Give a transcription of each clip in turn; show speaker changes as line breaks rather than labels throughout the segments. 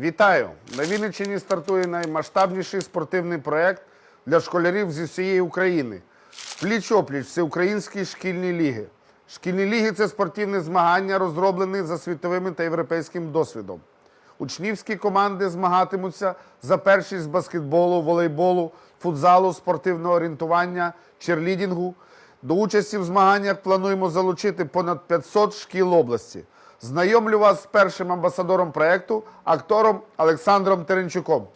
Вітаю! На Вінниччині стартує наймасштабніший спортивний проєкт для школярів зі всієї України. Пліч-опліч всеукраїнські шкільні ліги. Шкільні ліги це спортивні змагання, розроблені за світовим та європейським досвідом. Учнівські команди змагатимуться за першість з баскетболу, волейболу, футзалу, спортивного орієнтування, черлідінгу. До участі в змаганнях плануємо залучити понад 500 шкіл області. Знайомлю вас з першим амбасадором проекту, актором Олександром Теренчуком.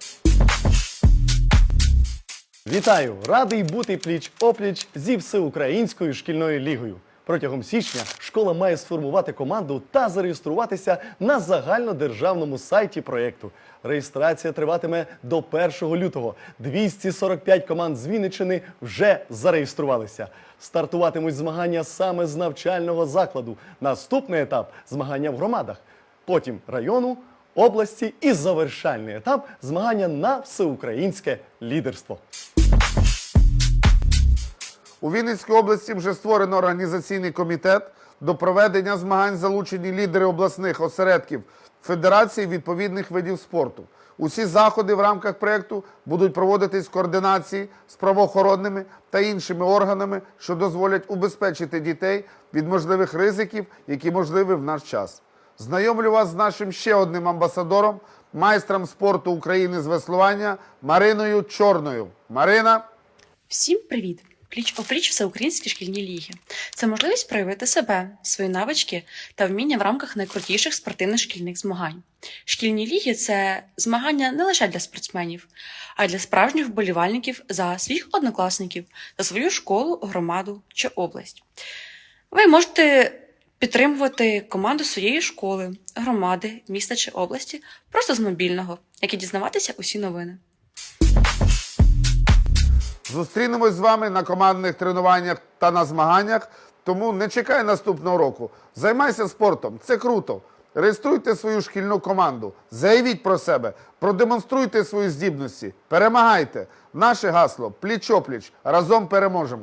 Вітаю! Радий бути пліч-опліч зі всеукраїнською шкільною лігою. Протягом січня школа має сформувати команду та зареєструватися на загальнодержавному сайті проєкту. Реєстрація триватиме до 1 лютого. 245 команд з Вінниччини вже зареєструвалися. Стартуватимуть змагання саме з навчального закладу. Наступний етап змагання в громадах. Потім району, області і завершальний етап змагання на всеукраїнське лідерство.
У Вінницькій області вже створено організаційний комітет до проведення змагань залучені лідери обласних осередків федерації відповідних видів спорту. Усі заходи в рамках проєкту будуть проводитись в координації з правоохоронними та іншими органами, що дозволять убезпечити дітей від можливих ризиків, які можливі в наш час. Знайомлю вас з нашим ще одним амбасадором, майстром спорту України з веслування Мариною Чорною. Марина.
Всім привіт! Пліч опліч всеукраїнські шкільні ліги. Це можливість проявити себе, свої навички та вміння в рамках найкрутіших спортивних шкільних змагань. Шкільні ліги це змагання не лише для спортсменів, а й для справжніх вболівальників за своїх однокласників, за свою школу, громаду чи область. Ви можете підтримувати команду своєї школи, громади, міста чи області просто з мобільного, як і дізнаватися усі новини.
Зустрінемось з вами на командних тренуваннях та на змаганнях. Тому не чекай наступного року. Займайся спортом, це круто. Реєструйте свою шкільну команду, заявіть про себе, продемонструйте свої здібності, перемагайте. Наше гасло пліч-опліч. Разом переможемо.